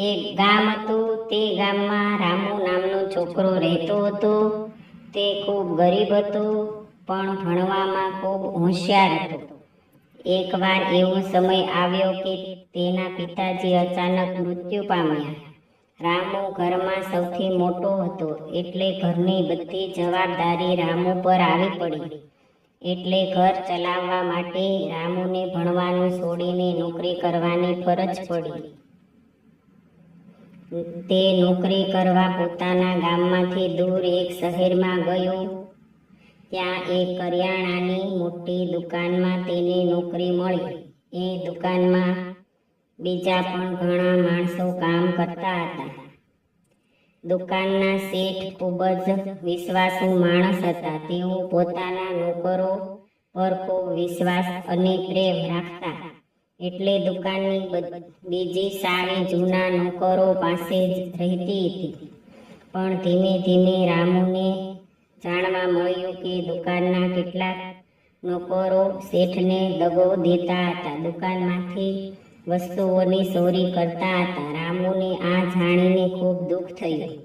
એક ગામ હતું, તે ગામમાં રામુ નામનો છોકરો રહેતો હતો. તે ખૂબ ગરીબ હતો, પણ ભણવામાં ખૂબ હોશિયાર હતો. એકવાર એવો સમય આવ્યો કે તેના પિતાજી અચાનક મૃત્યુ પામ્યા. રામુ ઘરમાં સૌથી મોટો હતો, એટલે ઘરની બધી જવાબદારી રામુ પર આવી પડી. એટલે ઘર ચલાવવા માટે રામુને ભણવાનું છોડીને નોકરી કરવાની ફરજ પડી. તે નોકરી કરવા પોતાના ગામમાંથી દૂર એક શહેરમાં ગયો. ત્યાં એક કરિયાણાની મોટી દુકાનમાં તેને નોકરી મળી. એ દુકાનમાં બીજા પણ ઘણા માણસો કામ કરતા હતા. દુકાનના શેઠ ખૂબ જ વિશ્વાસુ માણસ હતા. તેઓ પોતાના નોકરો પર ખૂબ વિશ્વાસ અને પ્રેમ રાખતા. એટલે દુકાનની બીજી સારી જૂના નોકરો પાસે જ રહેતી હતી. પણ ધીમે ધીમે રામુને જાણવા મળ્યું કે દુકાનના કેટલાક નોકરો શેઠને દગો દેતા હતા. દુકાનમાંથી વસ્તુઓની ચોરી કરતા હતા. રામુને આ જાણીને ખૂબ દુઃખ થયું.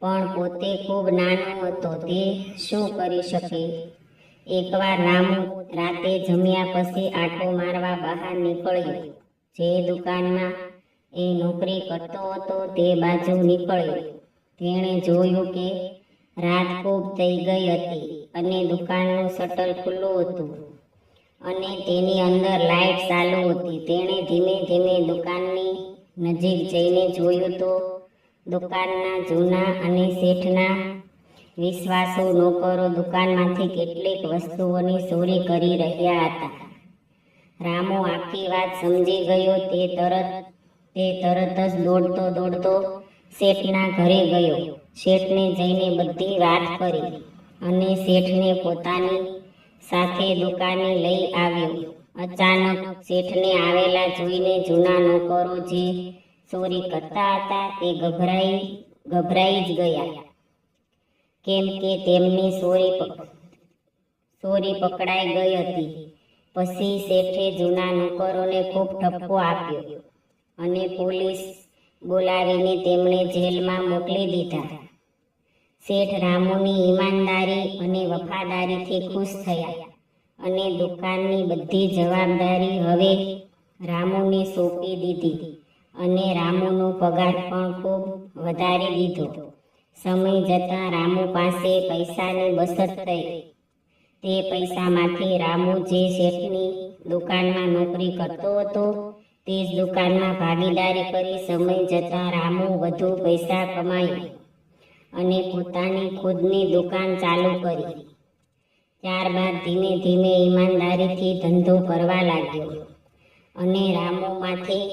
પણ પોતે ખૂબ નાનો હતો. તે શું કરી શકે? એકવાર રામુ રાતે જમ્યા પછી આટો મારવા બહાર નીકળ્યો. જે દુકાનમાં એ નોકરી કરતો હતો તે બાજુ નીકળ્યો. તેણે જોયું કે રાત ખૂબ થઈ ગઈ હતી અને દુકાનનું શટર ખુલ્લું હતું અને તેની અંદર લાઇટ ચાલુ હતી. તેણે ધીમે ધીમે દુકાનની નજીક જઈને જોયું તો દુકાનના જૂના અને શેઠના વિશ્વાસુ નોકરો દુકાનમાંથી કેટલીક વસ્તુઓની ચોરી કરી રહ્યા હતા. રામુ આખી વાત સમજી ગયો, તે તરત તે તરત જ દોડતો દોડતો શેઠના ઘરે ગયો. શેઠને જઈને બધી વાત કરી અને શેઠને પોતાની સાથે દુકાને લઈ આવ્યો. અચાનક શેઠને આવેલા જોઈને જૂના નોકરો જે ચોરી કરતા હતા, તે ગભરાઈ ગભરાઈ જ ગયા. કેમ કે તેમની સોરી ચોરી પકડાઈ ગઈ હતી. પછી શેઠે જૂના નોકરોને ખૂબ ઠપકો આપ્યો અને પોલીસ બોલાવીને તેમણે જેલમાં મોકલી દીધા. શેઠ રામુની ઈમાનદારી અને વફાદારીથી ખુશ થયા અને દુકાનની બધી જવાબદારી હવે રામુને સોંપી દીધી અને રામુનો પગાર પણ ખૂબ વધારી દીધો. સમય જતાં રામુ પાસે પૈસાની બચત થઈ. તે પૈસામાંથી રામુ જે શેઠની દુકાનમાં નોકરી કરતો હતો, તે જ દુકાનમાં ભાગીદારી કરી સમય જતાં રામુ વધુ પૈસા કમાયો અને પોતાની ખુદની દુકાન ચાલુ કરી. ત્યારબાદ ધીમે ધીમે ઈમાનદારીથી ધંધો કરવા લાગ્યો અને રામુમાંથી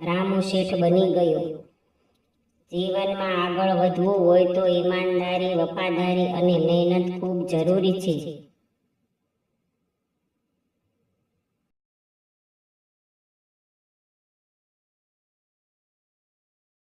રામુ શેઠ બની ગયો. જીવનમાં આગળ વધવું હોય તો ઈમાનદારી વફાદારી અને મહેનત ખૂબ જરૂરી છે.